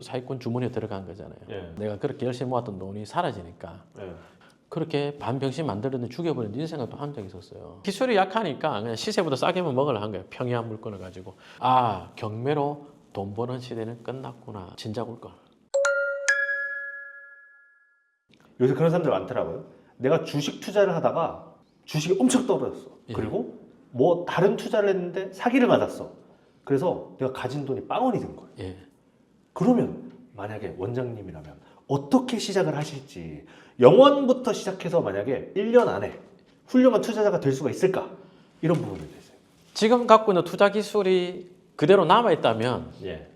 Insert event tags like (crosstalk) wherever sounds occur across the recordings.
사기꾼 주머니에 들어간 거잖아요. 예. 내가 그렇게 열심히 모았던 돈이 사라지니까 예. 그렇게 반병신 만들었는데 죽여버리는 이런 생각도 한 적이 있었어요. 기술이 약하니까 그냥 시세보다 싸게만 먹으려 한 거예요. 평이한 물건을 가지고. 아 경매로 돈 버는 시대는 끝났구나. 진작 올 걸. 요새 그런 사람들 많더라고요. 내가 주식 투자를 하다가 주식이 엄청 떨어졌어. 예. 그리고 뭐 다른 투자를 했는데 사기를 맞았어. 그래서 내가 가진 돈이 빵원이 된 거예요. 예. 그러면 만약에 원장님이라면 어떻게 시작을 하실지 영원부터 시작해서 만약에 1년 안에 훌륭한 투자자가 될 수가 있을까? 이런 부분에 대해서. 지금 갖고 있는 투자 기술이 그대로 남아 있다면 예.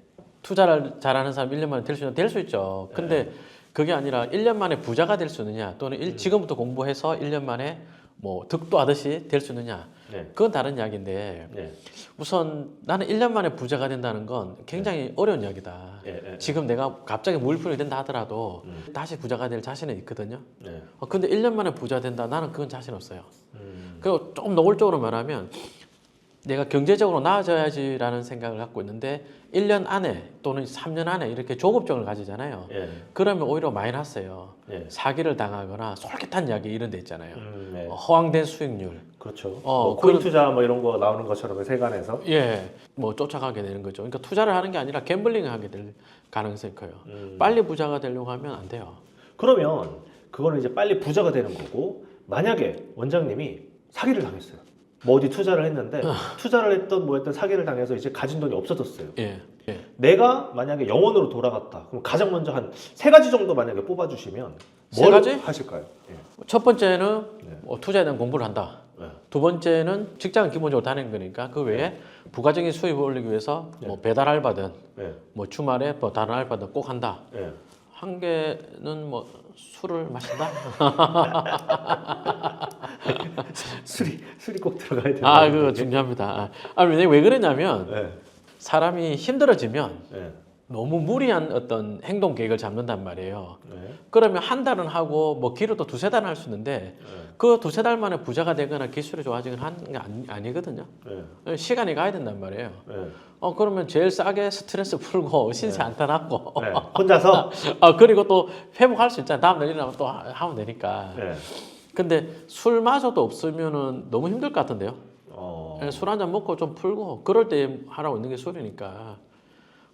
투자를 잘하는 사람 1년 만에 될 수 있는 될수 있죠. 근데 그게 아니라 1년 만에 부자가 될 수 있느냐 또는 일- 지금부터 공부해서 1년 만에 뭐 득도 하듯이 될 수 있느냐 네. 그건 다른 이야기인데 네. 우선 나는 1년 만에 부자가 된다는 건 굉장히 어려운 이야기다. 예. 예. 지금 내가 갑자기 무일푼이 된다 하더라도 음. 다시 부자가 될 자신은 있거든요. 네. 어, 근데 1년 만에 부자 된다 나는 그건 자신 없어요. 음. 그리고 조금 노골적으로 말하면 내가 경제적으로 나아져야지라는 생각을 갖고 있는데 1년 안에 또는 3년 안에 이렇게 조급증을 가지잖아요. 예. 그러면 오히려 마이너스예요. 예. 사기를 당하거나 솔깃한 이야기 이런 데 있잖아요. 음, 네. 어, 허황된 수익률. 그렇죠. 어, 뭐 코인 그런- 투자 뭐 이런 거 나오는 것처럼 그 세간에서. 예, 뭐 쫓아가게 되는 거죠. 그러니까 투자를 하는 게 아니라 갬블링을 하게 될 가능성이 커요. 음. 빨리 부자가 되려고 하면 안 돼요. 그러면 그거는 이제 빨리 부자가 되는 거고 만약에 원장님이 사기를 당했어요. 뭐 어디 투자를 했는데 투자를 했던 뭐 했던 사기를 당해서 이제 가진 돈이 없어졌어요. 예, 예. 내가 만약에 영원으로 돌아갔다. 그럼 가장 먼저 한 세 가지 정도 만약에 뽑아주시면 세 뭘 가지? 하실까요? 예. 첫 번째는 네. 뭐 투자에 대한 공부를 한다. 네. 두 번째는 직장을 기본적으로 다니는 거니까 그 외에 부가적인 수입을 올리기 위해서 뭐 배달 알바든 예. 뭐 주말에 뭐 다른 알바든 꼭 한다. 예. 한 개는 뭐 술을 마신다. (laughs) (laughs) 술이 술이 꼭 들어가야 돼요. 아, 그거 중요합니다. 아, 아, 왜냐 왜 그러냐면 예. 사람이 힘들어지면 예. 너무 무리한 어떤 행동 계획을 잡는단 말이에요. 예. 그러면 한 달은 하고 뭐 길어도 두세 달은 할 수 있는데 예. 그 두세 달 만에 부자가 되거나 기술이 좋아지거나 하는 게 아니, 아니거든요. 예. 시간이 가야 된단 말이에요. 예. 어 그러면 제일 싸게 스트레스 풀고 (laughs) 신세 안타납고 네. 혼자서 (laughs) 아 그리고 또 회복할 수 있잖아. 다음 날 일어나면 또 하- 하면 되니까. 예. 근데 술마저도 없으면은 너무 힘들 것 같은데요. 어. 술 한 잔 먹고 좀 풀고 그럴 때 하라고 있는 게 술이니까.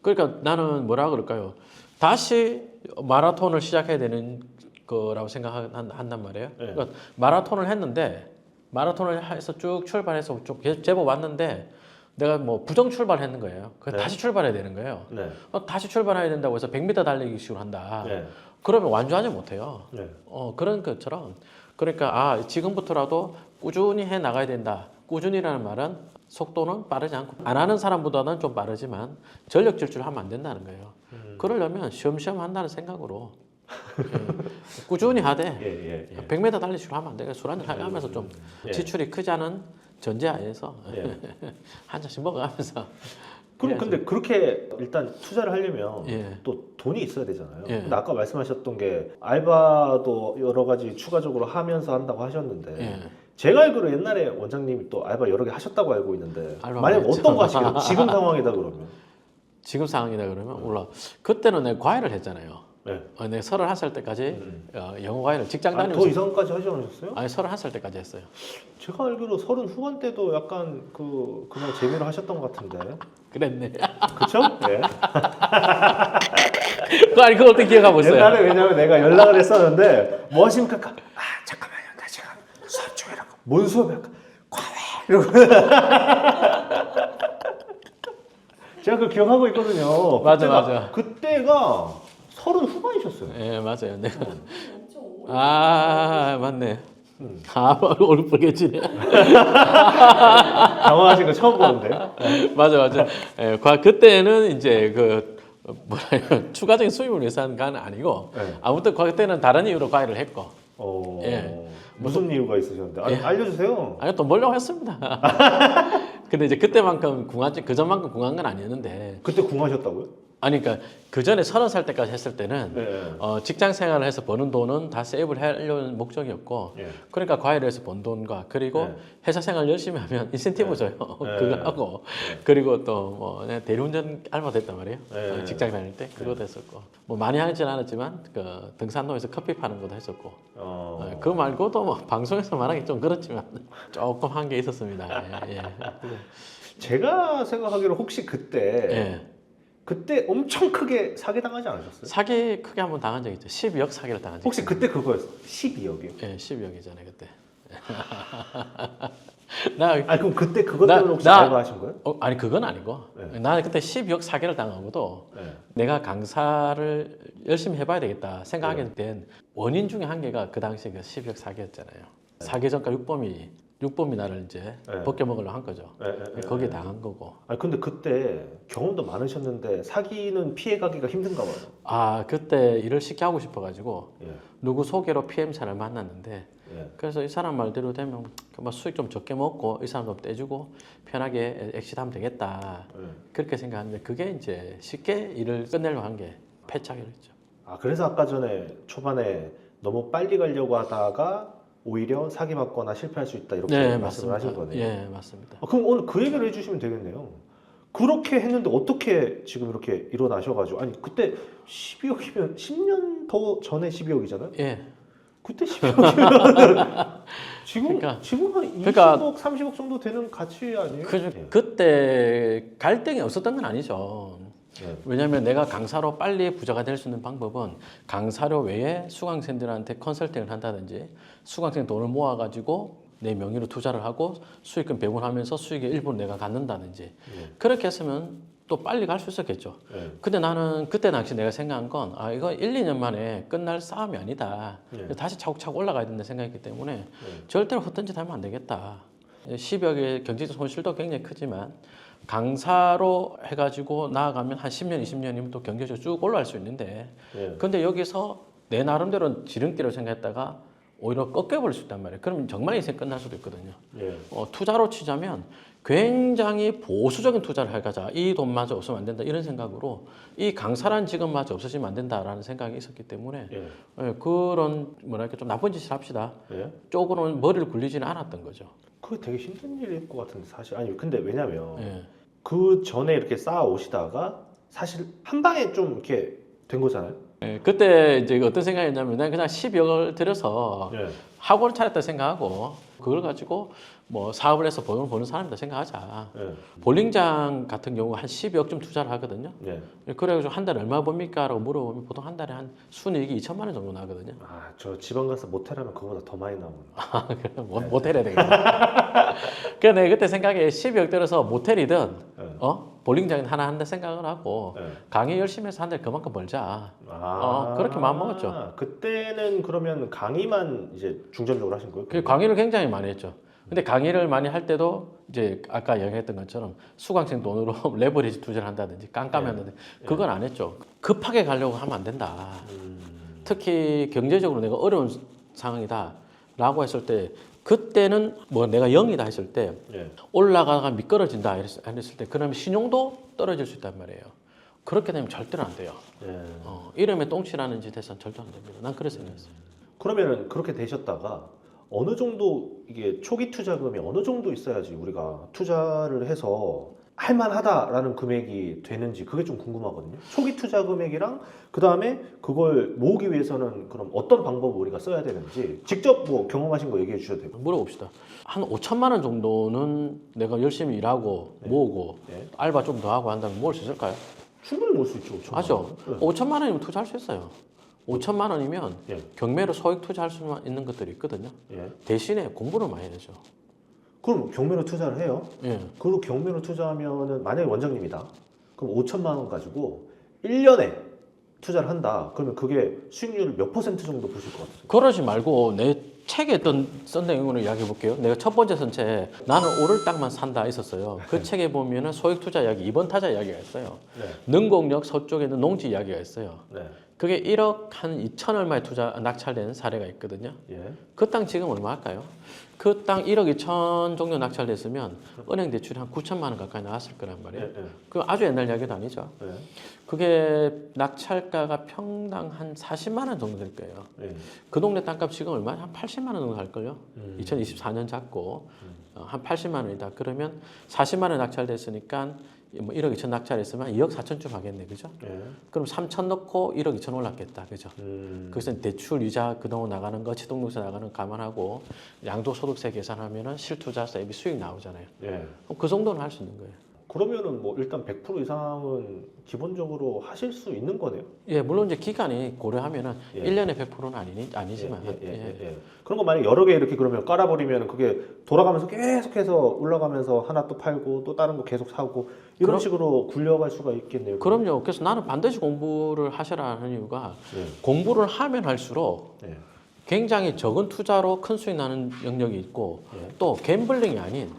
그러니까 나는 뭐라 그럴까요? 다시 마라톤을 시작해야 되는 거라고 생각한단 말이에요. 네. 그러니까 마라톤을 했는데 마라톤을 해서 쭉 출발해서 쭉 제- 제법 왔는데 내가 뭐 부정 출발했는 거예요. 그 네. 다시 출발해야 되는 거예요. 네. 어, 다시 출발해야 된다고 해서 100m 달리기 식으로 한다. 네. 그러면 완주하지 못해요. 네. 어, 그런 것처럼 그러니까 아 지금부터라도 꾸준히 해 나가야 된다. 꾸준히라는 말은 속도는 빠르지 않고 안 하는 사람보다는 좀 빠르지만 전력 질주하면 안 된다는 거예요. 음. 그러려면 쉬엄쉬엄 한다는 생각으로 예, 꾸준히 하되 (laughs) 예, 예, 예. 100m 달리기로 하면 안 돼요. 술 한잔 하면서 좀 예. 지출이 크지 않은 전제하에서 예. (laughs) 한 잔씩 먹어가면서 그럼 예. 근데 그렇게 일단 투자를 하려면 예. 또 돈이 있어야 되잖아요. 예. 근데 아까 말씀하셨던 게 알바도 여러 가지 추가적으로 하면서 한다고 하셨는데 예. 제가 알기로 옛날에 원장님이 또 알바 여러 개 하셨다고 알고 있는데 알바 만약 많이 어떤 거. 하시겠어요? 지금 (laughs) 상황이다 그러면 지금 상황이다 그러면 몰라. 그때는 내가 과외를 했잖아요. 네. 어, 내가 31살 때까지 음. 어, 영어 과외를 직장 아니, 다니면서 더 이상까지 하지 않으셨어요? 아니 31살 때까지 했어요. 제가 알기로 서른 후반 때도 약간 그 그냥 재미로 하셨던 것 같은데 그랬네. 그쵸? 네. 그 아니 그걸 어떻게 기억하고 있어요? 옛날에 왜냐면 내가 연락을 했었는데 뭐 하십니까? 아 잠깐만요 나 지금 수업 중이라고 뭔 수업이야? 과외 이러고 (laughs) 제가 그 기억하고 있거든요 맞아, 그때가- 맞아. 그때가 서른 후반이셨어요 예 맞아요. 내가 엄청 오래 아 맞네. 음. 아 얼굴 빨개지네. 당황하신 거 처음 보는데 맞아 맞아. 예, 과 그때는 이제 그 어, 뭐라 해요 추가적인 수입을 위해서 한 건 아니고 네. 아무튼 그때는 다른 이유로 과외를 했고 어... 예. 무슨 이유가 있으셨는데 아니, 예. 알려주세요 아니 또 몰려고 했습니다. (laughs) 근데 이제 그때만큼 궁한 그 전만큼 궁한 건 아니었는데 그때 궁하셨다고요? 아니 그러니까 그 전에 서른 살 때까지 했을 때는 네. 어, 직장 생활을 해서 버는 돈은 다 세이브를 하려는 목적이었고 예. 그러니까 과외를 해서 번 돈과 그리고 네. 회사 생활 열심히 하면 인센티브 줘요. 네. 그거 하고 네. 그리고 또뭐 대리운전 알바 됐단 말이에요. 네. 어, 직장 다닐 때 그거 됐었고 뭐 많이 하진 않았지만 그 등산로에서 커피 파는 것도 했었고 어. 어, 그거 말고도 뭐 방송에서 말하기 좀 그렇지만 (laughs) 조금 한 게 있었습니다. 예, 예. (laughs) 제가 생각하기로 혹시 그때 예. 그때 엄청 크게 사기 당하지 않으셨어요? 사기 크게 한번 당한 적 있죠. 12억 사기를 당한 적 혹시 그때 그거였어? 12억이요? 예, 12억이잖아요 그때. (laughs) 나 아니 그럼 그때 그것 나- 때문에 혹시 나- 알바 하신 거예요? 어, 아니 그건 아니고 네. 나는 그때 12억 사기를 당하고도 네. 내가 강사를 열심히 해봐야 되겠다 생각하게 네. 된 원인 중에 한 개가 그 당시에 그 12억 사기였잖아요. 사기 전과 육범이 육범이 나를 이제 네. 벗겨 먹으려 한 거죠. 네, 네, 네, 거기에 네. 당한 거고. 아니 근데 그때 경험도 많으셨는데 사기는 피해 가기가 힘든가 봐요. 아 그때 일을 쉽게 하고 싶어가지고 예. 누구 소개로 PM사를 만났는데 예. 그래서 이 사람 말대로 되면 수익 좀 적게 먹고 이 사람 좀 떼주고 편하게 엑시트하면 되겠다 예. 그렇게 생각하는데 그게 이제 쉽게 일을 끝내려고 한 게 패착이었죠. 아 그래서 아까 전에 초반에 너무 빨리 가려고 하다가 오히려 사기 받거나 실패할 수 있다 이렇게 네 말씀을 맞습니다. 하신 거네요. 예 맞습니다. 아, 그럼 오늘 그 얘기를 해주시면 되겠네요. 그렇게 했는데 어떻게 지금 이렇게 일어나셔가지고 아니 그때 12억이면 10년 더 전에 12억이잖아요. 예 그때 12억이면 (laughs) 지금 그러니까- 지금 한 20억, 그러니까- 30억 정도 되는 가치 아니에요? 그, 예. 그때 갈등이 없었던 건 아니죠. 예. 왜냐하면 내가 강사로 빨리 부자가 될 수 있는 방법은 강사료 외에 수강생들한테 컨설팅을 한다든지 수강생 돈을 모아가지고 내 명의로 투자를 하고 수익금 배분하면서 수익의 일부를 내가 갖는다든지 예. 그렇게 했으면 또 빨리 갈 수 있었겠죠. 예. 근데 나는 그때 당시 내가 생각한 건 아 이거 1, 2년 만에 끝날 싸움이 아니다. 예. 다시 차곡차곡 올라가야 된다 생각했기 때문에 예. 절대로 헛된 짓 하면 안 되겠다. 10억의 경제적 손실도 굉장히 크지만 강사로 해가지고 나아가면 한 10년, 20년이면 또 경제적으로 쭉 올라갈 수 있는데 예. 근데 여기서 내 나름대로 지름길을 생각했다가 오히려 꺾여버릴 수 있단 말이에요. 그러면 정말 인생 끝날 수도 있거든요. 예. 어, 투자로 치자면 굉장히 보수적인 투자를 해가자. 이 돈마저 없으면 안 된다. 이런 생각으로 이 강사란 직업마저 없어지면 안 된다라는 생각이 있었기 때문에 예. 예, 그런 뭐랄까 좀 나쁜 짓을 합시다. 예. 쪽으로는 머리를 굴리지는 않았던 거죠. 그게 되게 힘든 일일 것 같은데 사실 아니 근데 왜냐면 예. 그 전에 이렇게 쌓아 오시다가 사실 한 방에 좀 이렇게 된 거잖아요. 예, 그때 이제 어떤 생각이었냐면 난 그냥 12억을 들여서 예. 학원을 차렸다 생각하고 그걸 가지고 뭐 사업을 해서 돈을 버는 사람이다 생각하자. 예. 볼링장 같은 경우 한 12억쯤 투자를 하거든요. 예. 그래가지고 한 달에 얼마 법니까? 라고 물어보면 보통 한 달에 한 순이익이 2천만 원 정도 나거든요. 아, 저 지방 가서 모텔 하면 그거보다 더 많이 나오는. 아, 그래, 모- 모텔 해야 되겠다. 그래 내가 그때 생각에 12억 들어서 모텔이든 예. 어? 볼링장 하나 한다 생각을 하고 예. 강의 열심히 해서 한 달에 그만큼 벌자. 아, 어, 그렇게 마음 먹었죠. 그때는 그러면 강의만 이제 중점적으로 하신 거예요? 그 강의를 굉장히 많이 했죠. 근데 강의를 많이 할 때도 이제 아까 얘기했던 것처럼 수강생 돈으로 (laughs) 레버리지 투자를 한다든지 깜깜했는데 그건 안 했죠. 급하게 가려고 하면 안 된다. 음, 특히 경제적으로 내가 어려운 상황이다 라고 했을 때 그때는 뭐 내가 0이다 했을 때 예. 올라가가 미끄러진다 이랬을 때 그러면 신용도 떨어질 수 있단 말이에요. 그렇게 되면 절대로 안 돼요. 예. 어, 이름에 똥치라는 짓 해서는 절대 안 됩니다. 난 그래서 생각했어요. 그러면은 그렇게 되셨다가 어느 정도 이게 초기 투자금이 어느 정도 있어야지 우리가 투자를 해서 할만하다라는 금액이 되는지 그게 좀 궁금하거든요. 초기 투자 금액이랑 그 다음에 그걸 모으기 위해서는 그럼 어떤 방법을 우리가 써야 되는지 직접 뭐 경험하신 거 얘기해 주셔도 되고. 물어봅시다. 한 5천만 원 정도는 내가 열심히 일하고 네. 모으고 네. 알바 좀 더 하고 한다면 모을 수 있을까요? 충분히 모을 수 있죠. 5천만 맞죠? 원. 5천만 원이면 투자할 수 있어요. 5천만 원이면 예. 경매로 소액 투자할 수 있는 것들이 있거든요. 예. 대신에 공부를 많이 해야죠. 그럼 경매로 투자를 해요. 예. 그리고 경매로 투자하면은 만약에 원장님이다. 그럼 5천만 원 가지고 1년에 투자를 한다. 그러면 그게 수익률 몇 퍼센트 정도 보실 것 같아요? 그러지 말고 내 책에 어떤 썬 내용으로 이야기해 볼게요. 내가 첫 번째 선체 나는 오를 땅만 산다 있었어요. 그 책에 보면은 소액 투자 이야기, 2번 타자 이야기가 있어요. 네. 능곡역 서쪽에 있는 농지 이야기가 있어요. 네. 그게 1억 한 2천 얼마에 투자 낙찰된 사례가 있거든요. 예. 그 땅 지금 얼마 할까요? 그 땅 1억 2천 정도 낙찰됐으면 은행 대출이 한 9천만 원 가까이 나왔을 거란 예. 말이에요. 예. 그 아주 옛날 이야기도 아니죠. 예. 그게 낙찰가가 평당 한 40만 원 정도 될 거예요. 예. 그 동네 땅값 지금 얼마? 한 80만 원 정도 할 걸요. 음. 2024년 잡고 어, 한 80만 원이다. 그러면 40만 원 낙찰됐으니까 뭐 1억 2천 낙찰 했으면 2억 4천쯤 하겠네, 그죠? 예. 그럼 3천 넣고 1억 2천 올랐겠다, 그죠? 음. 그래서 대출 이자 그동안 나가는 거, 취득세 나가는 거 감안하고 양도소득세 계산하면은 실투자세 비 수익 나오잖아요. 예. 그럼 그 정도는 할 수 있는 거예요. 그러면은 뭐 일단 100% 이상은 기본적으로 하실 수 있는 거네요. 예, 물론 이제 기간이 고려하면은 예. 1년에 100%는 아니니 아니지만 예, 예, 예, 예. 예. 그런 거 만약 여러 개 이렇게 그러면 깔아버리면 그게 돌아가면서 계속해서 올라가면서 하나 또 팔고 또 다른 거 계속 사고 이런 그럼- 식으로 굴려갈 수가 있겠네요. 그럼요. 그래서 나는 반드시 공부를 하셔라 하는 이유가 예. 공부를 하면 할수록 예. 굉장히 적은 투자로 큰 수익 나는 영역이 있고 예. 또 갬블링이 아닌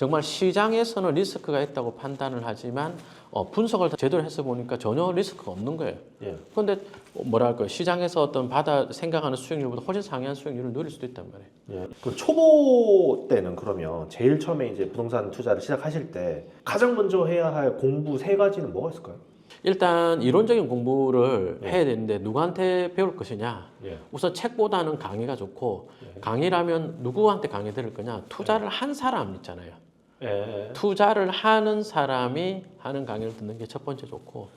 정말 시장에서는 리스크가 있다고 판단을 하지만 어, 분석을 제대로 해서 보니까 전혀 리스크가 없는 거예요. 예. 그런데 뭐랄까요 시장에서 어떤 받아 생각하는 수익률보다 훨씬 상회한 수익률을 누릴 수도 있단 말이에요. 예. 그 초보 때는 그러면 제일 처음에 이제 부동산 투자를 시작하실 때 가장 먼저 해야 할 공부 세 가지는 뭐가 있을까요? 일단 이론적인 공부를 네. 해야 되는데 누구한테 배울 것이냐 예. 우선 책보다는 강의가 좋고 네. 강의라면 누구한테 강의 들을 거냐 투자를 한 사람 있잖아요. 예. 투자를 하는 사람이 하는 강의를 듣는 게 첫 번째 좋고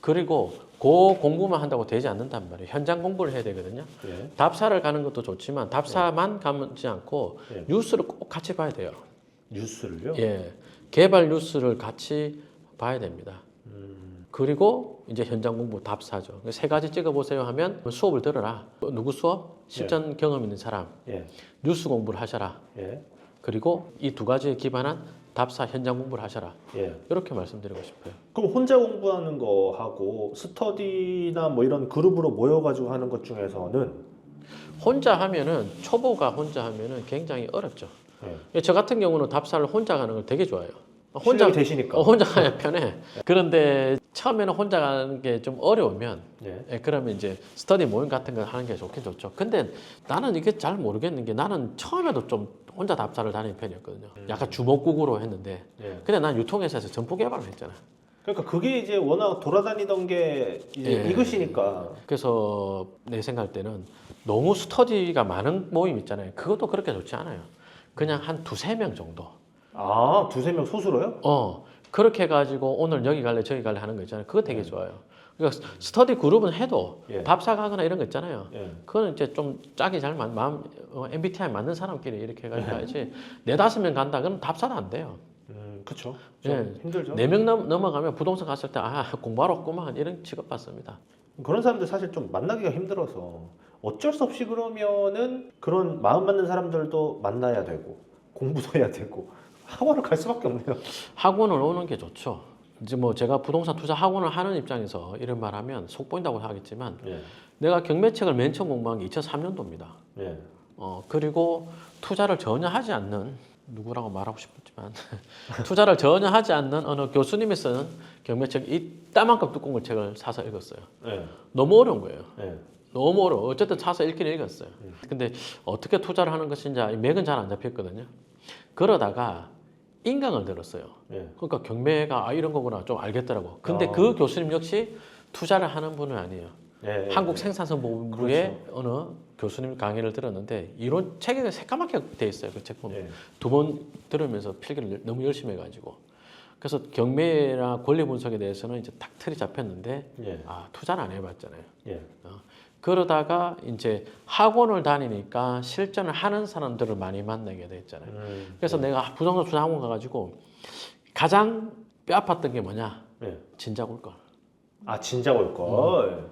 그리고 그 공부만 한다고 되지 않는단 말이에요. 현장 공부를 해야 되거든요. 예. 답사를 가는 것도 좋지만 답사만 가지 않고 예. 뉴스를 꼭 같이 봐야 돼요. 뉴스를요? 예, 개발 뉴스를 같이 봐야 됩니다. 음. 그리고 이제 현장 공부 답사죠. 세 가지 찍어보세요 하면 수업을 들어라. 누구 수업? 실전 경험 있는 사람. 예. 뉴스 공부를 하셔라. 예. 그리고 이 두 가지에 기반한 답사 현장 공부를 하셔라. 예. 이렇게 말씀드리고 싶어요. 그럼 혼자 공부하는 거 하고 스터디나 뭐 이런 그룹으로 모여가지고 하는 것 중에서는 혼자 하면은 초보가 혼자 하면은 굉장히 어렵죠. 예. 저 같은 경우는 답사를 혼자 가는 걸 되게 좋아해요. 혼자 실력이 되시니까. 어, 혼자 가야 편해. 그런데 처음에는 혼자 가는 게 좀 어려우면 예. 예, 그러면 이제 스터디 모임 같은 거 하는 게 좋긴 좋죠. 근데 나는 이게 잘 모르겠는 게 나는 처음에도 좀 혼자 답사를 다니는 편이었거든요. 약간 주먹국으로 했는데 예. 근데 난 유통회사에서 점포 개발을 했잖아. 그러니까 그게 이제 워낙 돌아다니던 게 이제 예. 이것이니까 그래서 내 생각할 때는 너무 스터디가 많은 모임 있잖아요. 그것도 그렇게 좋지 않아요. 그냥 한 두세 명 정도. 아 두세 명 소수로요? 어 그렇게 해가지고 오늘 여기 갈래 저기 갈래 하는 거 있잖아요. 그거 되게 좋아요. 그러니까 스터디 그룹은 해도 예. 답사 가거나 이런 거 있잖아요. 예. 그거는 이제 좀 짝이 잘 맞, 마음 어, MBTI 맞는 사람끼리 이렇게 해가지고 가야지 네 다섯 명 간다 그럼 답사도 안 돼요. 음 그쵸. 예. 좀 힘들죠. 네 명 넘어가면 부동산 갔을 때 아 공부하러 왔구만 이런 취급 받습니다. 그런 사람들 사실 좀 만나기가 힘들어서 어쩔 수 없이 그러면은 그런 마음 맞는 사람들도 만나야 되고 공부도 해야 되고 학원을 갈 수밖에 없네요. 학원을 오는 게 좋죠. 이제 뭐 제가 부동산 투자 학원을 하는 입장에서 이런 말하면 속 보인다고 하겠지만 예. 내가 경매책을 맨 처음 공부한 게 2003년도입니다. 예. 어 그리고 투자를 전혀 하지 않는 누구라고 말하고 싶었지만 (laughs) 투자를 전혀 하지 않는 어느 교수님이 쓴 경매책 이따만큼 두꺼운 걸 책을 사서 읽었어요. 예. 너무 어려운 거예요. 예. 너무 어려워. 어쨌든 사서 읽긴 읽었어요. 근데 어떻게 투자를 하는 것인지 이 맥은 잘 안 잡혔거든요. 그러다가 인강을 들었어요. 예. 그러니까 경매가 아 이런 거구나 좀 알겠더라고. 근데 아. 그 교수님 역시 투자를 하는 분은 아니에요. 예. 한국 생산성보부의 그렇죠. 어느 교수님 강의를 들었는데 이론 책에 새까맣게 돼 있어요. 그 책 보면 예. 두번 들으면서 필기를 너무 열심히 해가지고 그래서 경매나 권리 분석에 대해서는 이제 딱 틀이 잡혔는데 예. 아 투자를 안 해봤잖아요. 예. 그러다가 이제 학원을 다니니까 실전을 하는 사람들을 많이 만나게 됐잖아요. 음. 그래서 내가 부동산 투자 학원 가가지고 가장 뼈 아팠던 게 뭐냐? 예. 진작 올 걸. 아 진작 올 걸.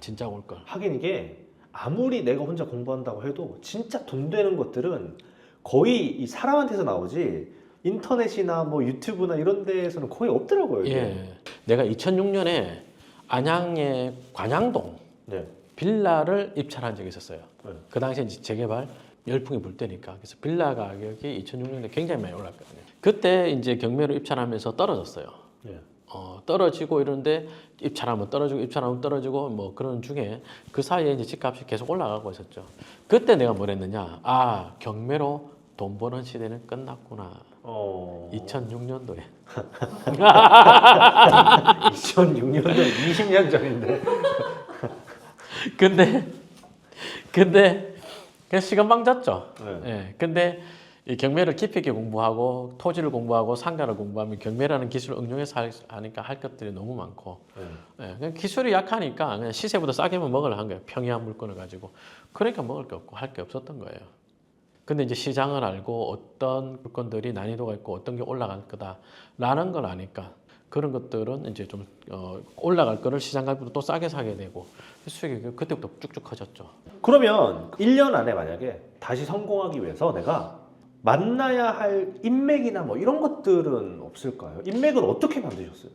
진작 올 걸. 하긴 이게 아무리 내가 혼자 공부한다고 해도 진짜 돈 되는 것들은 거의 이 사람한테서 나오지 인터넷이나 뭐 유튜브나 이런 데에서는 거의 없더라고요. 이게. 예. 내가 2006년에 안양의 관양동 네. 빌라를 입찰한 적이 있었어요. 네. 그 당시에 이제 재개발 열풍이 불 때니까 그래서 빌라 가격이 2006년에 굉장히 많이 올랐거든요. 그때 이제 경매로 입찰하면서 떨어졌어요. 예. 어, 떨어지고 이러는데 입찰하면 떨어지고 입찰하면 떨어지고 뭐 그런 중에 그 사이에 이제 집값이 계속 올라가고 있었죠. 그때 내가 뭘 했느냐? 아 경매로 돈 버는 시대는 끝났구나. 어... 2006년도에 2006년도 20년 전인데. 근데 근데 그냥 시간방 졌죠. 네. 예. 근데 이 경매를 깊이 있게 공부하고 토지를 공부하고 상가를 공부하면 경매라는 기술을 응용해서 할- 하니까 할 것들이 너무 많고 네. 예. 그냥 기술이 약하니까 그냥 시세보다 싸게만 먹으려 한 거예요. 평이한 물건을 가지고 그러니까 먹을 게 없고 할 게 없었던 거예요. 근데 이제 시장을 알고 어떤 물건들이 난이도가 있고 어떤 게 올라갈 거다라는 걸 아니까 그런 것들은 이제 좀 어, 올라갈 거를 시장 가격보다 또 싸게 사게 되고 수익이 그때부터 쭉쭉 커졌죠. 그러면 1년 안에 만약에 다시 성공하기 위해서 내가 만나야 할 인맥이나 뭐 이런 것들은 없을까요? 인맥은 어떻게 만드셨어요?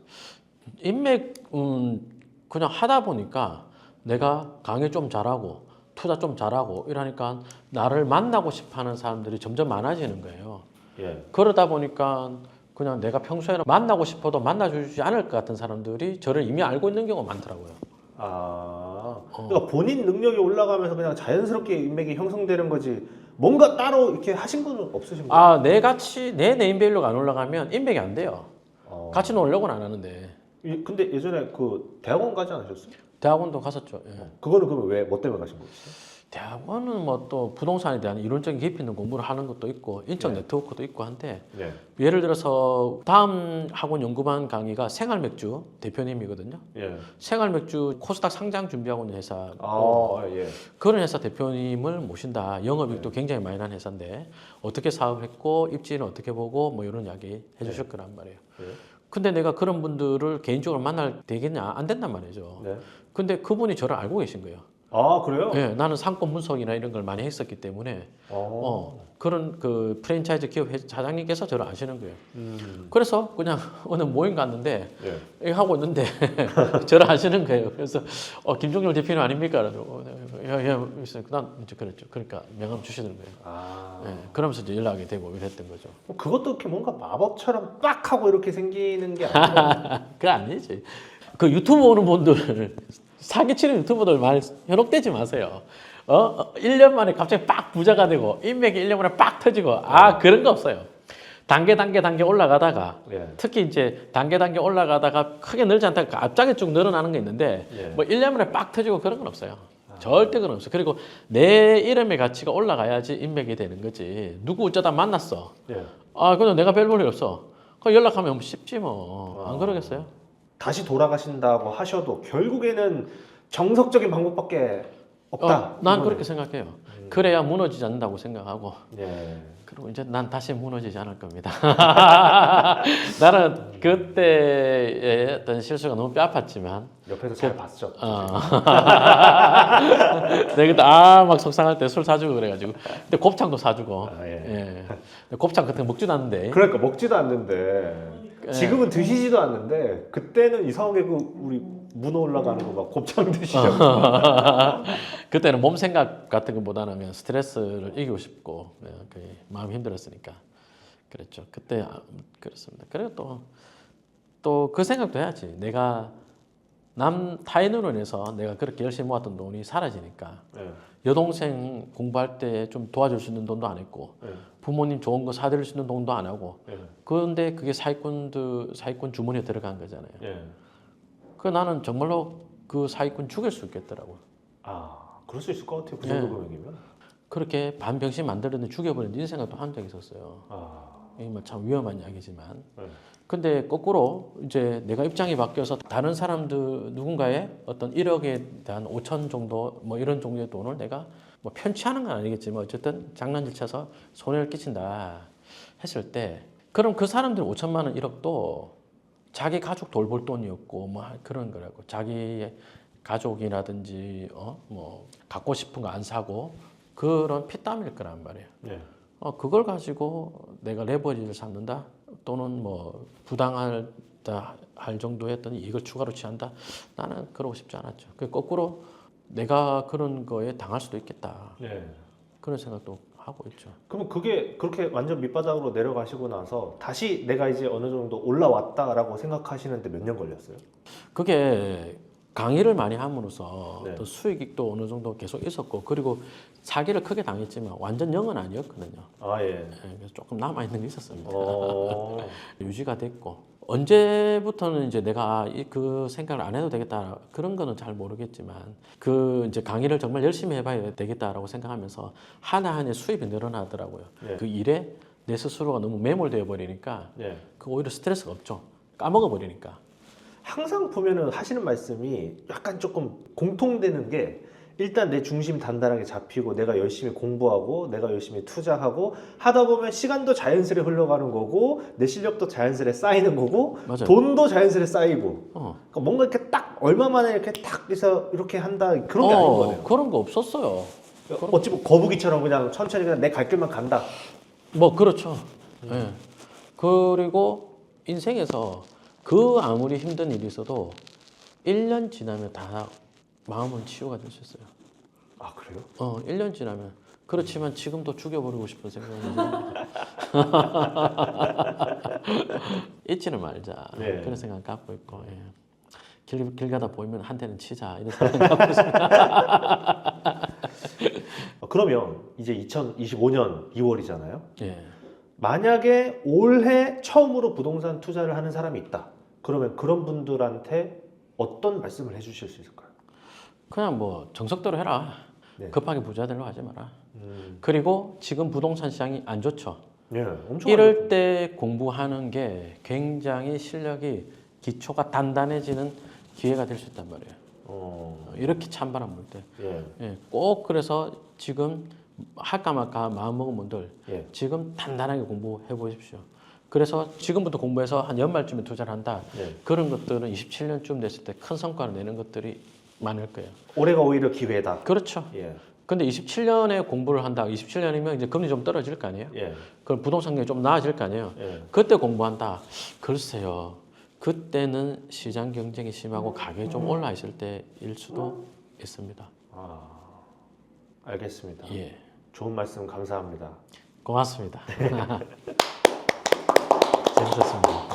인맥은 그냥 하다 보니까 내가 강의 좀 잘하고 투자 좀 잘하고 이러니까 나를 만나고 싶어하는 사람들이 점점 많아지는 거예요. 예. 그러다 보니까 그냥 내가 평소에는 만나고 싶어도 만나주지 않을 것 같은 사람들이 저를 이미 알고 있는 경우가 많더라고요. 아, 어. 그러니까 본인 능력이 올라가면서 그냥 자연스럽게 인맥이 형성되는 거지. 뭔가 따로 이렇게 하신 건 없으신 거예요? 아, 내 가치, 내 네임밸류가 안 올라가면 인맥이 안 돼요. 어. 같이 놀려고는 안 하는데. 이- 근데 예전에 그 대학원 가지 않으셨어요? 대학원도 갔었죠. 예. 그거는 그러면 왜 뭐 때문에 가신 거였어요? 대학원은 뭐 또 부동산에 대한 이론적인 깊이 있는 공부를 하는 것도 있고 인적 네. 네트워크도 있고 한데 네. 예를 들어서 다음 학원 연구반 강의가 생활 맥주 대표님이거든요. 예. 생활 맥주 코스닥 상장 준비하고 있는 회사 아, 예. 그런 회사 대표님을 모신다. 영업이익도 굉장히 많이 난 회사인데 어떻게 사업했고 입지는 어떻게 보고 뭐 이런 이야기 해주실 거란 말이에요. 네. 근데 내가 그런 분들을 개인적으로 만날 되겠냐 안 된단 말이죠. 네. 근데 그분이 저를 알고 계신 거예요. 아, 그래요? 예, 나는 상권 분석이나 이런 걸 많이 했었기 때문에 어. 어, 그런 그 프랜차이즈 기업 회- 사장님께서 저를 아시는 거예요. 음. 그래서 그냥 (laughs) 어느 모임 갔는데 예. 이거 하고 있는데 (laughs) 저를 아시는 거예요. 그래서 어, 김종렬 대표님 아닙니까? 그러더라고. 야야 있어요. 난 이제 그랬죠. 그러니까 명함 주시는 거예요. 아. 예, 그러면서 이제 연락이 되고 이랬던 거죠. 뭐 그것도 이렇게 뭔가 마법처럼 빡 하고 이렇게 생기는 게 아니고 (laughs) 그게 아니지. 그 유튜브 오는 분들 사기치는 유튜버들 말 현혹되지 마세요. 어? 어, 1년 만에 갑자기 빡 부자가 되고 인맥이 1년 만에 빡 터지고 아 그런 거 없어요. 단계 단계 단계 올라가다가 예. 특히 이제 단계 단계 올라가다가 크게 늘지 않다가 갑자기 쭉 늘어나는 게 있는데 예. 뭐 1년 만에 빡 터지고 그런 건 없어요. 절대 그런 건 없어요. 그리고 내 이름의 가치가 올라가야지 인맥이 되는 거지. 누구 어쩌다 만났어. 예. 아, 근데 내가 별 볼일 없어. 그 연락하면 쉽지 뭐. 안 아. 그러겠어요? 다시 돌아가신다고 하셔도 결국에는 정석적인 방법밖에 없다. 어, 난. 그렇게 생각해요. 음. 그래야 무너지지 않는다고 생각하고. 예. 그리고 이제 난 다시 무너지지 않을 겁니다. (laughs) 나는 그때의 어떤 실수가 너무 뼈 아팠지만, 옆에서 잘 봤죠. 어. (laughs) 내가 그때 아막 속상할 때 술 사주고 그래가지고, 근데 곱창도 사주고, 아, 예. 예. 곱창 거 먹지도 않는데, 그러니까 먹지도 않는데 예. 지금은 드시지도 않는데 그때는 이상하게 그 우리 문어 올라가는 거 막 곱창 드시죠. (laughs) 그때는 몸 생각 같은 것보다는 그냥 스트레스를 이기고 싶고 그냥 그 마음이 힘들었으니까 그랬죠. 그때 아, 그렇습니다. 그리고 또 또 그 생각도 해야지. 내가 남 타인으로 인해서 내가 그렇게 열심히 모았던 돈이 사라지니까 예. 여동생 공부할 때 좀 도와줄 수 있는 돈도 안 했고 예. 부모님 좋은 거 사드릴 수 있는 돈도 안 하고 예. 그런데 그게 사기꾼들 사기꾼 주머니에 들어간 거잖아요. 예. 그 나는 정말로 그 사기꾼 죽일 수 있겠더라고. 아, 그럴 수 있을 것 같아요. 그 예. 정도 금액이면. 그렇게 반병신 만들었는데 죽여버린 이런 생각도 한 적이 있었어요. 아. 뭐참 위험한 이야기지만. 네. 근데 거꾸로 이제 내가 입장이 바뀌어서 다른 사람들 누군가의 어떤 1억에 대한 5천 정도 뭐 이런 종류의 돈을 내가 뭐 편취하는 건 아니겠지만 어쨌든 장난질 쳐서 손해를 끼친다 했을 때 그럼 그 사람들 5천만 원 1억도 자기 가족 돌볼 돈이었고 뭐 그런 거라고 자기의 가족이라든지 어 뭐 갖고 싶은 거 안 사고 그런 피땀일 거란 말이에요. 예. 어, 그걸 가지고 내가 레버리지를 삼는다 또는 뭐 부당하다 할 정도의 어떤 이익을 추가로 취한다 나는 그러고 싶지 않았죠. 그 거꾸로 내가 그런 거에 당할 수도 있겠다 예. 그런 생각도 하고 있죠. 그러면 그게 그렇게 완전 밑바닥으로 내려가시고 나서 다시 내가 이제 어느 정도 올라왔다라고 생각하시는데 몇 년 걸렸어요? 그게 강의를 많이 함으로써 네. 또 수익도 어느 정도 계속 있었고 그리고 사기를 크게 당했지만 완전 영은 아니었거든요. 아 예. 예, 그래서 조금 남아 있는 게 있었습니다. 어. (laughs) 유지가 됐고 언제부터는 이제 내가 이- 그 생각을 안 해도 되겠다 그런 거는 잘 모르겠지만 그 이제 강의를 정말 열심히 해봐야 되겠다라고 생각하면서 하나 하나 수입이 늘어나더라고요. 네. 그 일에 내 스스로가 너무 매몰되어 버리니까 예. 그 오히려 스트레스가 없죠. 까먹어 버리니까. 항상 보면은 하시는 말씀이 약간 조금 공통되는 게 일단 내 중심 단단하게 잡히고 내가 열심히 공부하고 내가 열심히 투자하고 하다 보면 시간도 자연스레 흘러가는 거고 내 실력도 자연스레 쌓이는 거고 맞아요. 돈도 자연스레 쌓이고 어. 그러니까 뭔가 이렇게 딱 얼마 만에 이렇게 딱 해서 이렇게 한다 그런 게 아닌 어, 거네요. 그런 거 없었어요. 어찌 보면 거북이처럼 그냥 천천히 그냥 내 갈 길만 간다. 뭐 그렇죠. 음. 예. 그리고 인생에서 그 아무리 힘든 일이 있어도 1년 지나면 다 마음은 치유가 될 수 있어요. 아 그래요? 어, 1년 지나면 그렇지만 지금도 죽여버리고 싶은 생각이. (laughs) 잊지는 말자. 네. 그런 생각 갖고 있고. 예. 길, 길 가다 보이면 한 대는 치자 이런 생각 갖고 있습니다. (laughs) 어, 그러면 이제 2025년 2월이잖아요. 예. 만약에 올해 처음으로 부동산 투자를 하는 사람이 있다. 그러면 그런 분들한테 어떤 말씀을 해주실 수 있을까요? 그냥 뭐 정석대로 해라. 네. 급하게 부자 되려고 하지 마라. 음, 그리고 지금 부동산 시장이 안 좋죠. 네, 엄청 이럴 때 공부하는 게 굉장히 실력이 기초가 단단해지는 기회가 될 수 있단 말이에요. 어, 어, 이렇게 찬바람 불 때. 예, 예, 꼭 그래서 지금 할까 말까 마음 먹은 분들 예, 지금 단단하게 공부해 보십시오. 그래서 지금부터 공부해서 한 연말쯤에 투자를 한다. 예. 그런 것들은 27년쯤 됐을 때 큰 성과를 내는 것들이 많을 거예요. 올해가 오히려 기회다. 그렇죠. 예, 근데 27년에 공부를 한다. 27년이면 이제 금리 좀 떨어질 거 아니에요? 예, 그럼 부동산 경이 좀 나아질 거 아니에요? 예. 그때 공부한다. 글쎄요. 그때는 시장 경쟁이 심하고 가격이 좀 올라 있을 때일 수도 있습니다. 아, 알겠습니다. 예. 좋은 말씀 감사합니다. 고맙습니다. (laughs) 재밌었습니다.